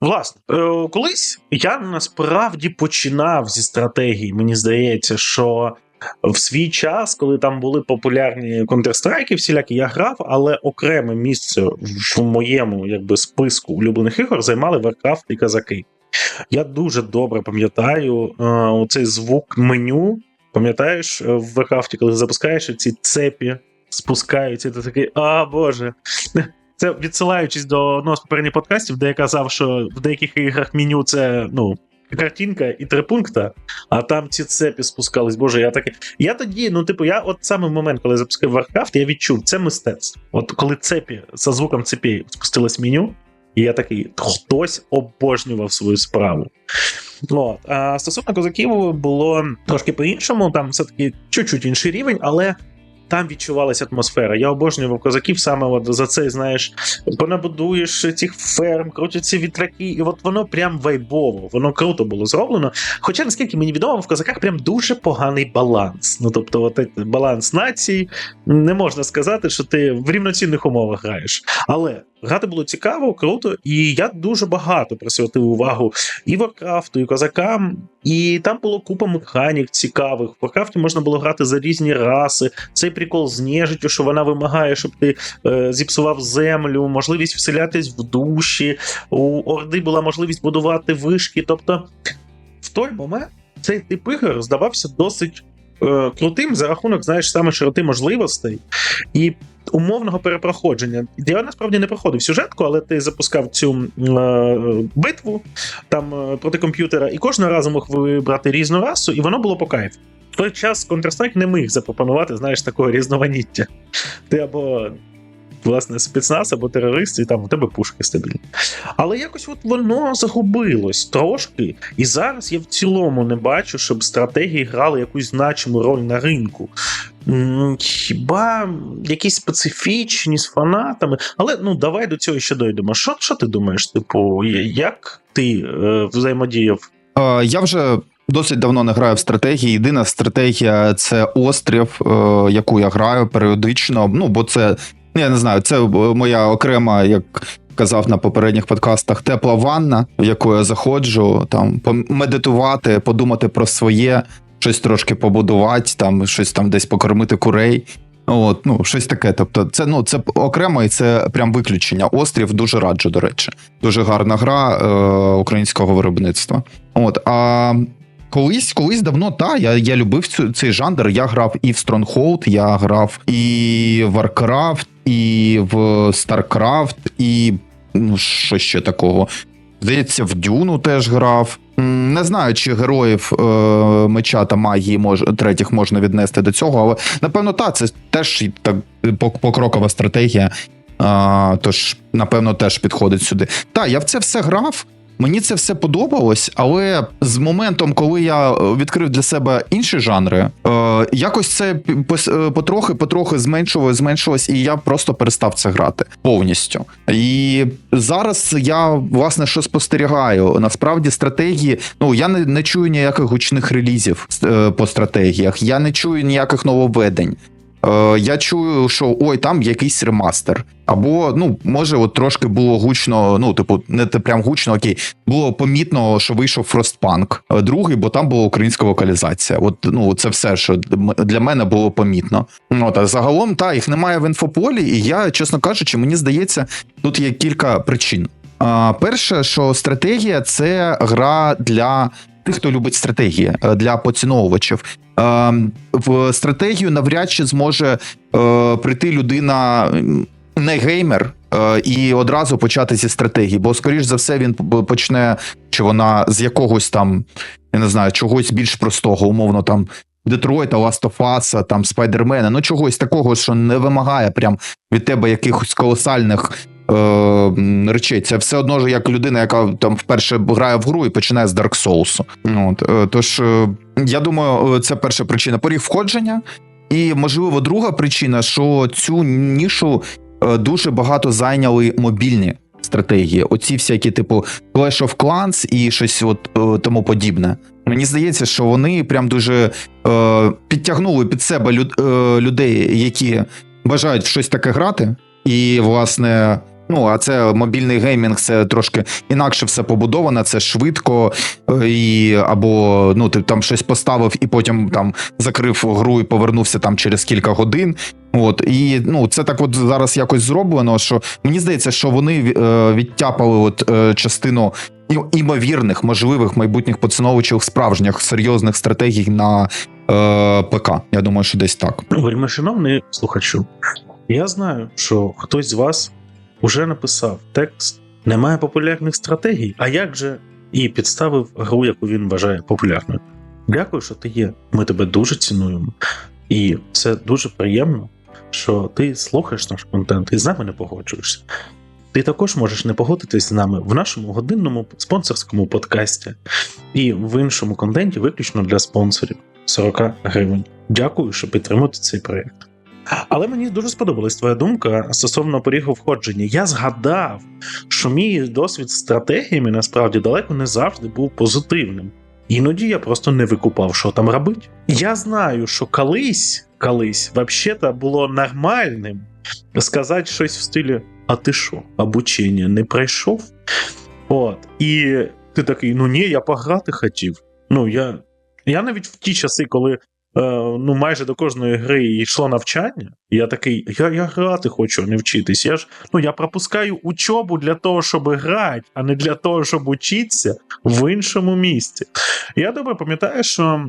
Власне, е, колись я насправді починав зі стратегії. Мені здається, що в свій час, коли там були популярні Counter-Strike всілякі, я грав, але окреме місце в моєму якби списку улюблених ігор займали Warcraft і казаки. Я дуже добре пам'ятаю е, оцей звук меню. Пам'ятаєш, е, в Warcraft, коли запускаєш ці цепі спускаються, ти такий, а боже. Це відсилаючись до одного з попередніх подкастів, де я казав, що в деяких іграх меню це ну, картинка і три пункта, а там ці цепі спускались. Боже, я такий. Я тоді, ну, типу, я от саме в момент, коли запускав Warcraft, я відчув це мистецтво. От коли цепі за звуком цепей спустилось меню, і я такий, хтось обожнював свою справу. От. А стосовно козаків було трошки по-іншому, там все-таки чуть-чуть інший рівень, але там відчувалася атмосфера. Я обожнював козаків саме от за це, знаєш, понабудуєш цих ферм, крутяться вітраки, і от воно прям вайбово, воно круто було зроблено. Хоча, наскільки мені відомо, в козаках прям дуже поганий баланс. Ну тобто, от баланс націй, не можна сказати, що ти в рівноцінних умовах граєш. Але грати було цікаво, круто, і я дуже багато присвятив увагу і Варкрафту, і козакам. І там було купа механік цікавих. В Варкрафті можна було грати за різні раси. Цей прикол з нежиттю, що вона вимагає, щоб ти е, зіпсував землю, можливість вселятись в душі. У Орди була можливість будувати вишки. Тобто, в той момент цей тип ігор здавався досить е, крутим за рахунок, знаєш, саме широти можливостей і умовного перепроходження. Я насправді не проходив сюжетку, але ти запускав цю е, битву там е, проти комп'ютера, і кожного разу мог вибрати різну расу, і воно було по кайфу. В той час Counter-Strike не міг запропонувати, знаєш, такого різноманіття. Ти або власне спецназ або терорист, і там у тебе пушки стабільні. Але якось от воно загубилось трошки. І зараз я в цілому не бачу, щоб стратегії грали якусь значиму роль на ринку. Хіба якісь специфічні з фанатами, але ну давай до цього ще дойдемо. Що що ти думаєш? Типу, як ти е, взаємодіяв? Е, я вже досить давно не граю в стратегії. Єдина стратегія це острів, е, яку я граю періодично. Ну бо це я не знаю, це моя окрема, як казав на попередніх подкастах, тепла ванна, в яку я заходжу, там помедитувати, подумати про своє, щось трошки побудувати, там щось там десь покормити курей. От, ну, щось таке. Тобто, це ну це окремо і це прям виключення. Острів дуже раджу, до речі. Дуже гарна гра е, українського виробництва. От, а колись, колись давно, та я я любив цю, цей жанр. Я грав і в Stronghold, я грав і в Warcraft, і в StarCraft, і ну, що ще такого. Здається, в Дюну теж грав. Не знаю, чи героїв е, меча та магії мож, третіх можна віднести до цього, але напевно, так, це теж так покрокова стратегія. А, Тож, напевно, теж підходить сюди. Так, я в це все грав. Мені це все подобалось, але з моментом, коли я е, відкрив для себе інші жанри, е, якось це е, потрохи, потрохи зменшувалось, зменшилось, і я просто перестав це грати повністю. І зараз я власне що спостерігаю. Насправді стратегії, ну я не, не чую ніяких гучних релізів е, по стратегіях, я не чую ніяких нововведень. Е, я чую, що ой, там якийсь ремастер. Або, ну, може, от трошки було гучно, ну, типу, не те прям гучно, окей, було помітно, що вийшов Frostpunk е, другий, бо там була українська вокалізація. От, ну, це все, що для мене було помітно. От, а загалом, та, їх немає в інфополі, і я, чесно кажучи, мені здається, тут є кілька причин. Перше, що стратегія це гра для тих, хто любить стратегії, е, для поціновувачів. Ем, в стратегію навряд чи зможе е, прийти людина не геймер. Е, і одразу почати зі стратегії, бо, скоріш за все, він почне чи вона з якогось там, я не знаю, чогось більш простого, умовно там Детройта, Us, там Спайдермена, ну чогось такого, що не вимагає прям від тебе якихось колосальних е, речей. Це все одно ж як людина, яка там вперше грає в гру і починає з Dark Souls. От, е, Тож, е, я думаю, е, це перша причина поріг входження. І, можливо, друга причина, що цю нішу дуже багато зайняли мобільні стратегії. Оці всякі, типу, Clash of Clans і щось от е, тому подібне. Мені здається, що вони прям дуже е, підтягнули під себе люд, е, людей, які бажають в щось таке грати. І, власне, Ну, а це мобільний геймінг, це трошки інакше все побудовано, це швидко, е, і або ну ти там щось поставив і потім там закрив гру і повернувся там через кілька годин. От і ну це так, от зараз якось зроблено. Що мені здається, що вони е, відтяпали от е, частину імовірних, можливих майбутніх поціновувачів справжніх серйозних стратегій на е, ПК. Я думаю, що десь так. Вельмишановний слухачу, я знаю, що хтось з вас уже написав текст Немає популярних стратегій, а як же і підставив гру, яку він вважає популярною. Дякую, що ти є. Ми тебе дуже цінуємо. І це дуже приємно, що ти слухаєш наш контент і з нами не погоджуєшся. Ти також можеш не погодитись з нами в нашому годинному спонсорському подкасті і в іншому контенті, виключно для спонсорів 40 гривень. Дякую, що підтримуєте цей проєкт. Але мені дуже сподобалась твоя думка стосовно порігу входження. Я згадав, що мій досвід з стратегіями насправді далеко не завжди був позитивним. Іноді я просто не викупав, що там робити. Я знаю, що колись, колись, взагалі було нормальним сказати щось в стилі: А ти що, обучення не пройшов? От. І ти такий: ну ні, я пограти хотів. Ну, я, я навіть в ті часи, коли ну, майже до кожної гри йшло навчання, я такий, я, я грати хочу, а не вчитись. Я ж ну, я пропускаю учобу для того, щоб грати, а не для того, щоб учитися в іншому місці. Я добре пам'ятаю, що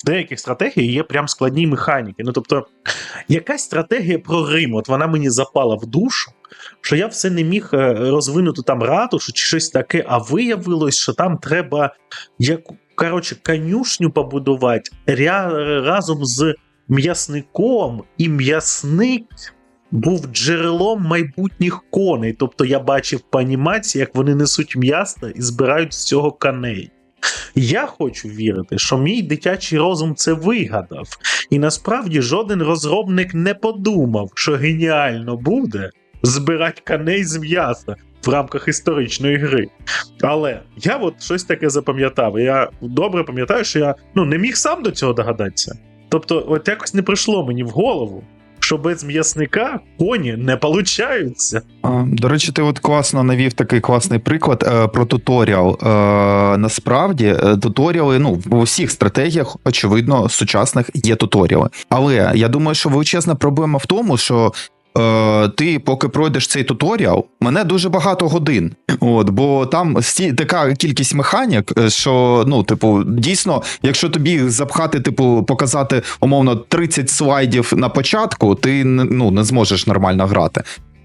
в деяких стратегіях є прям складні механіки. Ну, тобто, якась стратегія про Рим, от вона мені запала в душу. Що я все не міг е, розвинути там ратушу чи щось таке, а виявилось, що там треба як, коротше, конюшню побудувати ря- разом з м'ясником, і м'ясник був джерелом майбутніх коней. Тобто я бачив по анімації, як вони несуть м'ясо і збирають з цього коней. Я хочу вірити, що мій дитячий розум це вигадав, і насправді жоден розробник не подумав, що геніально буде збирати коней з м'яса в рамках історичної гри. Але я от щось таке запам'ятав. Я добре пам'ятаю, що я ну, не міг сам до цього догадатися. Тобто, от якось не прийшло мені в голову, що без м'ясника коні не получаються. До речі, ти от класно навів такий класний приклад е, про туторіал. Е, насправді, е, туторіали, ну, в усіх стратегіях, очевидно, сучасних є туторіали. Але я думаю, що величезна проблема в тому, що. Е, ти поки пройдеш цей туторіал, мене дуже багато годин. От, бо там сті, така кількість механік, е, що ну, типу, дійсно, якщо тобі запхати, типу, показати умовно 30 слайдів на початку, ти ну, не зможеш нормально грати.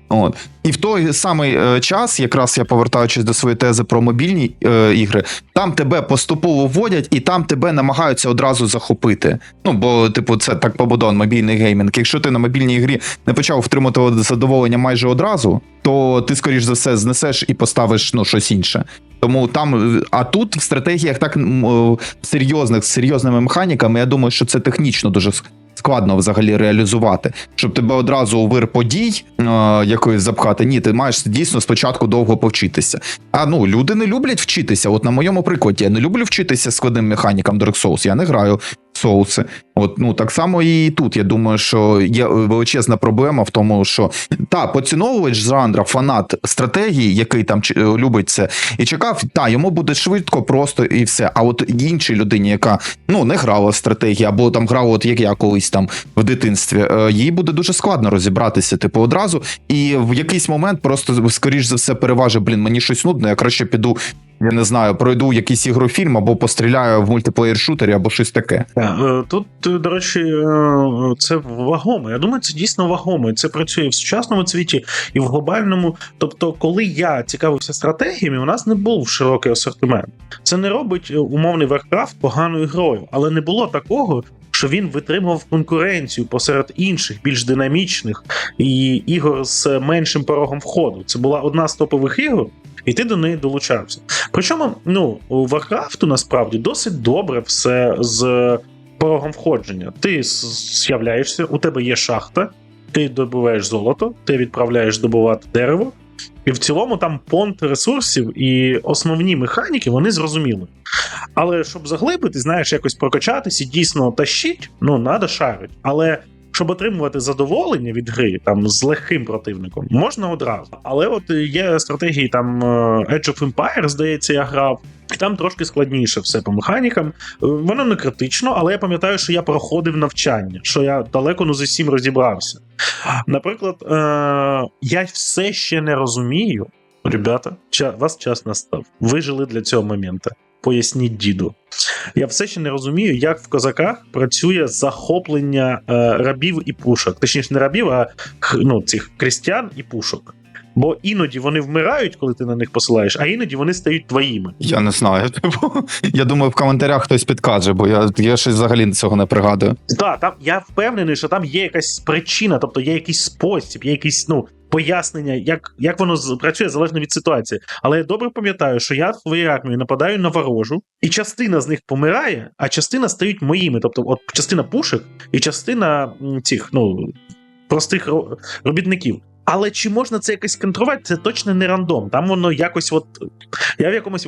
От. І в той самий е, час, якраз я повертаючись до своєї тези про мобільні е, ігри, там тебе поступово вводять і там тебе намагаються одразу захопити. Ну, бо, типу, це так побудовано мобільний геймінг. Якщо ти на мобільній грі не почав втримати задоволення майже одразу, то ти, скоріш за все, знесеш і поставиш ну, щось інше. Тому там, а тут в стратегіях так е, серйозних з серйозними механіками, я думаю, що це технічно дуже складно взагалі реалізувати, щоб тебе одразу у вир подій е, якоїсь запхати. Ні, ти маєш дійсно спочатку довго повчитися. А ну люди не люблять вчитися. От на моєму прикладі я не люблю вчитися складним механікам Dark Souls, Я не граю соуси. От ну так само і тут. Я думаю, що є величезна проблема в тому, що та поціновувач жанра, фанат стратегії, який там ч- любить це, і чекав, та йому буде швидко, просто і все. А от іншій людині, яка ну не грала в стратегії, або там грала, от як я колись там в дитинстві, е, їй буде дуже складно розібратися, типу, одразу. І в якийсь момент просто скоріш за все переважить, блін, мені щось нудно, я краще піду. Я не знаю, пройду якийсь ігрофільм або постріляю в мультиплеєр-шутері, або щось таке. Е, Тут, е, до речі, е, це вагомо. Я думаю, це дійсно вагомо. Це працює в сучасному світі і в глобальному. Тобто, коли я цікавився стратегіями, у нас не був широкий асортимент. Це не робить умовний Warcraft поганою грою, але не було такого. Що він витримував конкуренцію посеред інших, більш динамічних і ігор з меншим порогом входу. Це була одна з топових ігор, і ти до неї долучався. Причому, ну, у Warcraft насправді досить добре все з порогом входження. Ти з'являєшся, у тебе є шахта, ти добуваєш золото, ти відправляєш добувати дерево, і в цілому там понт ресурсів і основні механіки вони зрозуміли. Але щоб заглибити, знаєш, якось прокачатись і дійсно тащить, ну, треба шарить. Але щоб отримувати задоволення від гри там з легким противником, можна одразу. Але от є стратегії там е, Age of Empires, здається, я грав. І там трошки складніше все по механікам. Е, Воно не критично, але я пам'ятаю, що я проходив навчання, що я далеко не з усім розібрався. Наприклад, е- я все ще не розумію. Ребята, вас час настав. Ви жили для цього моменту. Поясніть діду. Я все ще не розумію, як в козаках працює захоплення е, рабів і пушок. Точніше, не рабів, а ну, цих крістян і пушок. Бо іноді вони вмирають, коли ти на них посилаєш, а іноді вони стають твоїми. Я не знаю. Типу, я думаю, в коментарях хтось підкаже, бо я, я щось взагалі цього не пригадую. Так, там я впевнений, що там є якась причина, тобто є якийсь спосіб, є якісь ну пояснення, як, як воно працює залежно від ситуації. Але я добре пам'ятаю, що я в своїй нападаю на ворожу, і частина з них помирає, а частина стають моїми. Тобто, от частина пушек і частина цих ну простих робітників. Але чи можна це якось контролювати? Це точно не рандом. Там воно якось, от я в якомусь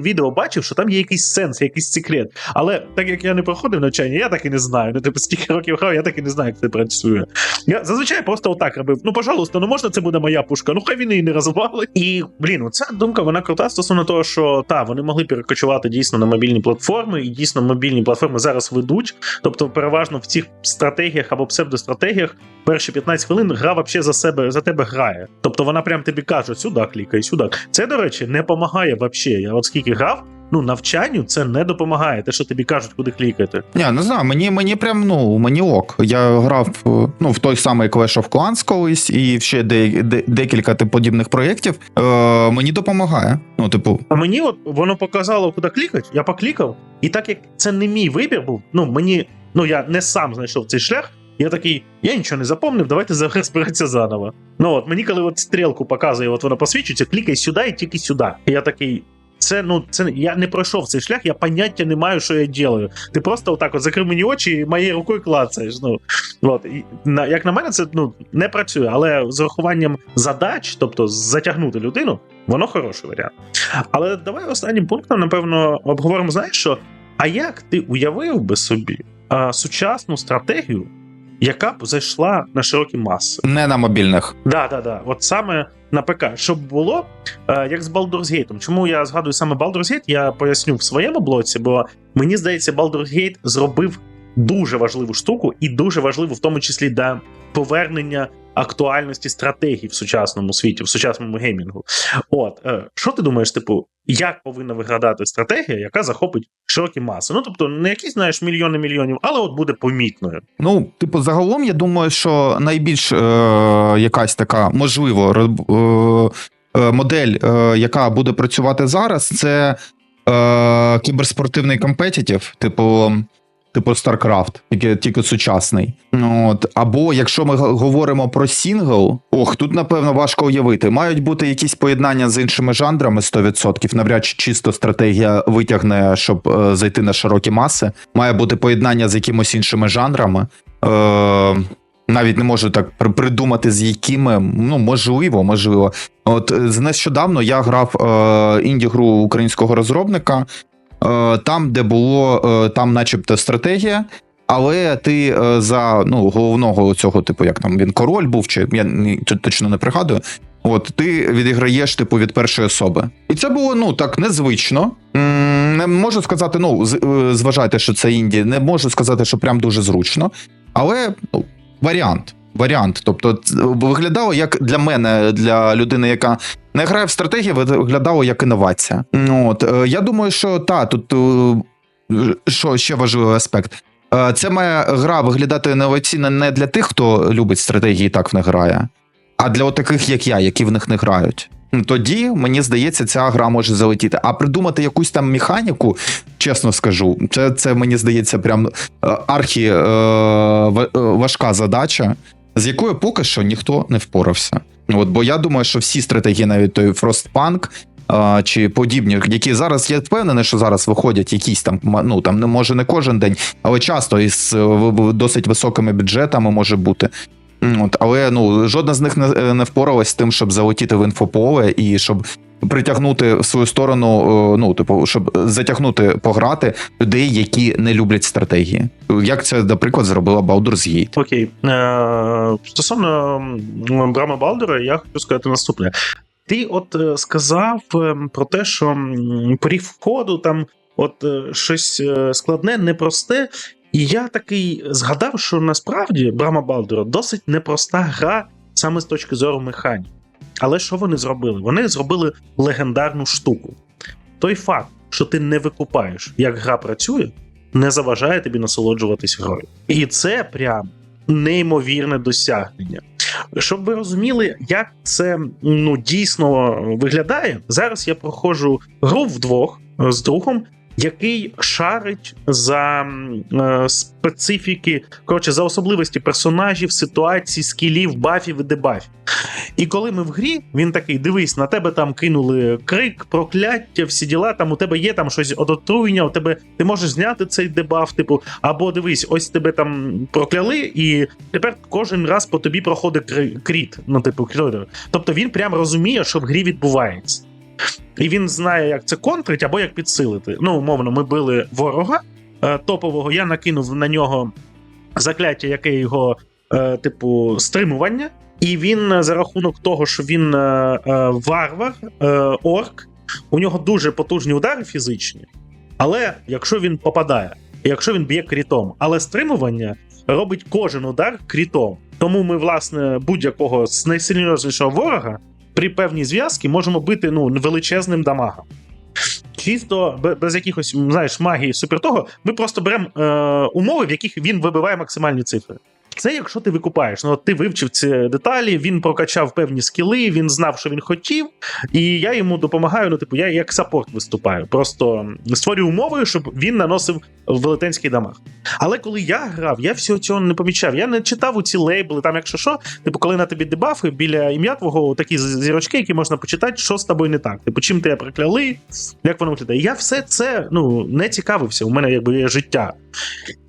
відео бачив, що там є якийсь сенс, якийсь секрет. Але так як я не проходив навчання, я так і не знаю. Ну, типу, стільки років грав, я так і не знаю, як це працює. Я зазвичай просто отак робив. Ну, пожалуйста, ну можна це буде моя пушка? Ну хай він її не розвали. І блін, оця думка вона крута стосовно того, що та вони могли перекочувати дійсно на мобільні платформи, і дійсно мобільні платформи зараз ведуть. Тобто, переважно в цих стратегіях або псевдостратегіях перші 15 хвилин гра вообще за себе за тебе грає. Тобто вона прям тобі каже: сюди клікай, сюди. Це, до речі, не допомагає вообще. Я от скільки грав. Ну, навчанню це не допомагає, те, що тобі кажуть, куди клікати. Ні, не знаю, мені, мені прям ну мені ок. Я грав ну, в той самий Clash of Clans колись і ще де, де, декілька тип, подібних проєктів. Е, мені допомагає. Ну, типу, А мені от воно показало, куди клікати, я поклікав, і так як це не мій вибір був, ну мені, ну я не сам знайшов цей шлях. Я такий, я нічого не запомнив, давайте зараз збиратися заново. Ну от мені, коли от стрілку показує, от вона посвічується, клікай сюди і тільки сюди. Я такий. Це ну це я не пройшов цей шлях, я поняття не маю, що я ділаю. Ти просто отак от закрив мені очі і моєю рукою клацаєш. Ну от і на як на мене, це ну не працює, але з урахуванням задач, тобто затягнути людину, воно хороший варіант. Але давай останнім пунктом, напевно, обговоримо, знаєш що? А як ти уявив би собі а, сучасну стратегію, яка б зайшла на широкі маси? не на мобільних. Да, да, да. От саме на ПК, щоб було е, як з Baldur's Gate. Чому я згадую саме Baldur's Gate, я поясню в своєму блоці, бо мені здається, Baldur's Gate зробив дуже важливу штуку, і дуже важливу, в тому числі для повернення актуальності стратегій в сучасному світі, в сучасному геймінгу. От е, що ти думаєш, типу, як повинна виглядати стратегія, яка захопить широкі маси? Ну тобто, не якісь знаєш мільйони мільйонів, але от буде помітною. Ну, типу, загалом, я думаю, що найбільш е, якась така можливо е, е, модель, е, яка буде працювати зараз, це е, кіберспортивний компетітів, типу. Типу StarCraft, тільки, тільки сучасний. Ну, От. Або якщо ми говоримо про сінгл, ох, тут напевно важко уявити. Мають бути якісь поєднання з іншими жанрами 100%. Навряд чи чисто стратегія витягне, щоб е, зайти на широкі маси. Має бути поєднання з якимось іншими жанрами. Е, навіть не можу так при- придумати, з якими. Ну, можливо, можливо. От е, з нещодавно я грав е, інді-гру українського розробника, там, де було е, там, начебто, стратегія. Але ти е, за ну, головного цього, типу, як там він король був, чи я точно не пригадую. От ти відіграєш, типу, від першої особи. І це було ну так незвично. Не можу сказати, ну, е, зважайте, що це інді, не можу сказати, що прям дуже зручно. Але ну, варіант. Варіант. Тобто, виглядало як для мене, для людини, яка не грає в стратегії, виглядало як інновація. Ну, От, е, я думаю, що та, тут е, що ще важливий аспект. Е, Це має гра виглядати інноваційно не для тих, хто любить стратегії, і так в них грає, а для таких, як я, які в них не грають. Ну, Тоді, мені здається, ця гра може залетіти. А придумати якусь там механіку, чесно скажу, це, це мені здається, прям архі е, важка задача, з якою поки що ніхто не впорався. От, бо я думаю, що всі стратегії, навіть той Frostpunk, а, чи подібні, які зараз я впевнений, що зараз виходять якісь там, ну там може не кожен день, але часто із е, досить високими бюджетами може бути. От, але ну жодна з них не, не впоралась з тим, щоб залетіти в інфополе і щоб притягнути в свою сторону, е, ну, типу, щоб затягнути пограти людей, які не люблять стратегії. Як це, наприклад, зробила Baldur's Gate. Окей. Е, стосовно Брама Балдера, я хочу сказати наступне. Ти от е, сказав про те, що поріг входу там от щось складне, непросте. І я такий згадав, що насправді Брама Балдера досить непроста гра саме з точки зору механіки. Але що вони зробили? Вони зробили легендарну штуку. Той факт, що ти не викупаєш, як гра працює, не заважає тобі насолоджуватись грою. І це прям неймовірне досягнення. Щоб ви розуміли, як це ну, дійсно виглядає, зараз я проходжу гру вдвох з другом, який шарить за е, специфіки, коротше, за особливості персонажів, ситуацій, скілів, бафів і дебафів. І коли ми в грі, він такий: дивись, на тебе там кинули крик, прокляття, всі діла. Там у тебе є там щось от отруєння, у тебе ти можеш зняти цей дебаф, типу, або дивись, ось тебе там прокляли, і тепер кожен раз по тобі проходить кріт. Ну, типу, крит. Тобто він прям розуміє, що в грі відбувається. І він знає, як це контрить або як підсилити. Ну, умовно, ми били ворога е, топового, я накинув на нього закляття, яке його, е, типу, стримування. І він е, за рахунок того, що він варвар, орк, у нього дуже потужні удари фізичні. Але якщо він попадає, якщо він б'є крітом, але стримування робить кожен удар крітом. Тому ми, власне, будь-якого з найсильнішого ворога при певній зв'язці можемо бити ну, величезним дамагом. Чисто без якихось, знаєш, магії супер того, ми просто беремо е, умови, в яких він вибиває максимальні цифри. Це якщо ти викупаєш. Ну, ти вивчив ці деталі, він прокачав певні скіли, він знав, що він хотів, і я йому допомагаю. Ну, типу, я як саппорт виступаю. Просто створюю умови, щоб він наносив велетенський дамаг. Але коли я грав, я всього цього не помічав. Я не читав у ці лейбли, там, якщо що, типу, коли на тобі дебафи біля ім'я твого такі зірочки, які можна почитати, що з тобою не так. Типу, чим тебе прокляли, як воно виглядає. Я все це ну, не цікавився. У мене якби є життя.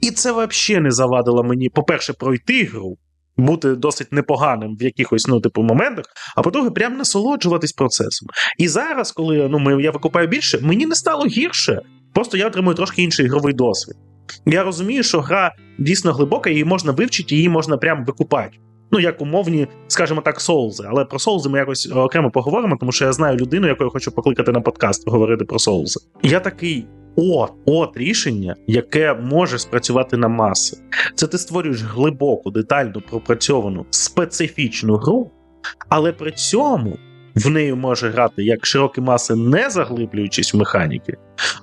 І це взагалі не завадило мені, по-перше, пройти гру, бути досить непоганим в якихось ну, типу, моментах, а по-друге, прям насолоджуватись процесом. І зараз, коли ну, ми, я викупаю більше, мені не стало гірше. Просто я отримую трошки інший ігровий досвід. Я розумію, що гра дійсно глибока, її можна вивчити, її можна прям викупати. Ну, як умовні, скажімо так, соулзи. Але про соулзи ми якось окремо поговоримо, тому що я знаю людину, яку я хочу покликати на подкаст, говорити про соулзи. Я такий. От, от рішення, яке може спрацювати на маси. Це ти створюєш глибоку, детально пропрацьовану, специфічну гру, але при цьому в неї може грати як широкі маси, не заглиблюючись в механіки,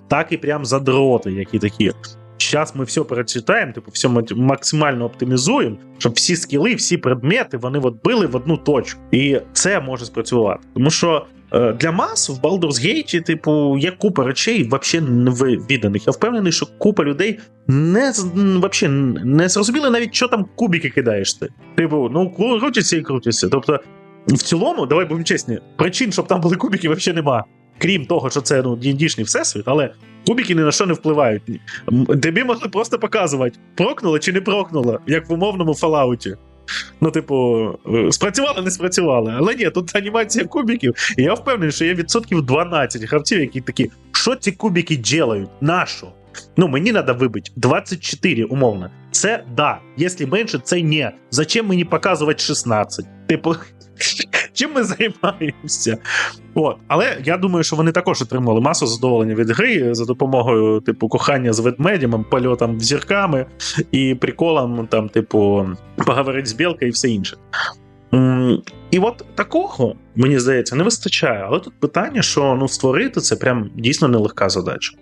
так і прям задроти, які такі. Зараз ми все перечитаємо, типу, все максимально оптимізуємо, щоб всі скіли, всі предмети вони от били в одну точку. І це може спрацювати. Тому що для мас в Baldur's Gate, типу, є купа речей взагалі невиданих. Я впевнений, що купа людей не, вообще не зрозуміли навіть, що там кубики кидаєш ти. Типу, ну крутяться і крутяться. Тобто, в цілому, давай будемо чесні, причин, щоб там були кубики, взагалі нема. Крім того, що це ну, D&D-шний всесвіт, але кубики ні на що не впливають. Тобі могли просто показувати, прокнуло чи не прокнуло, як в умовному Fallout. Ну, типу, е, спрацювали, не спрацювали. Але ні, тут анімація кубиків. І я впевнений, що є відсотків 12 гравців, які такі, що ці кубики ділають? Нащо? Ну, мені треба вибити 24, умовно. Це да. Якщо менше, це ні. Зачем мені показувати 16? Типу, чим ми займаємося? От. Але я думаю, що вони також отримали масу задоволення від гри за допомогою, типу, кохання з ведмедями, польотом зірками і приколом, там, типу, поговорити з білкою і все інше. І от такого, мені здається, не вистачає. Але тут питання, що ну, створити це прям дійсно нелегка задача.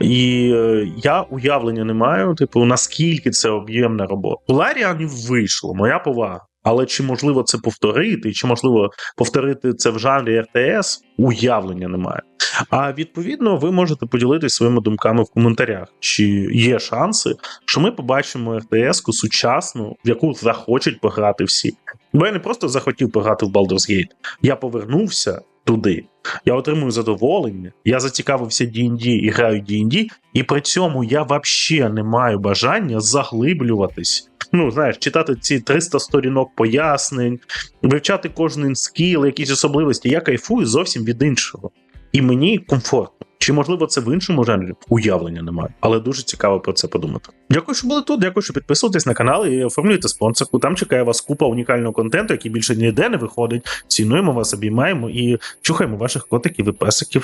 І е, я уявлення не маю, типу, наскільки це об'ємна робота. У Ларіанів вийшло, моя повага. Але чи можливо це повторити, чи можливо повторити це в жанрі РТС, уявлення немає. А відповідно, ви можете поділитися своїми думками в коментарях, чи є шанси, що ми побачимо РТС-ку сучасну, в яку захочуть пограти всі. Бо я не просто захотів пограти в Baldur's Gate, я повернувся туди. Я отримую задоволення, я зацікавився D&D і граю D&D, і при цьому я взагалі не маю бажання заглиблюватись Ну, знаєш, читати ці 300 сторінок пояснень, вивчати кожен скіл, якісь особливості. Я кайфую зовсім від іншого. І мені комфортно. Чи можливо це в іншому жанрі? Уявлення немає, але дуже цікаво про це подумати. Дякую, що були тут. Дякую, що підписуєтесь на канал і оформлюєте спонсорку. Там чекає вас купа унікального контенту, який більше ніде не виходить. Цінуємо вас, обіймаємо і чухаємо ваших котиків і песиків.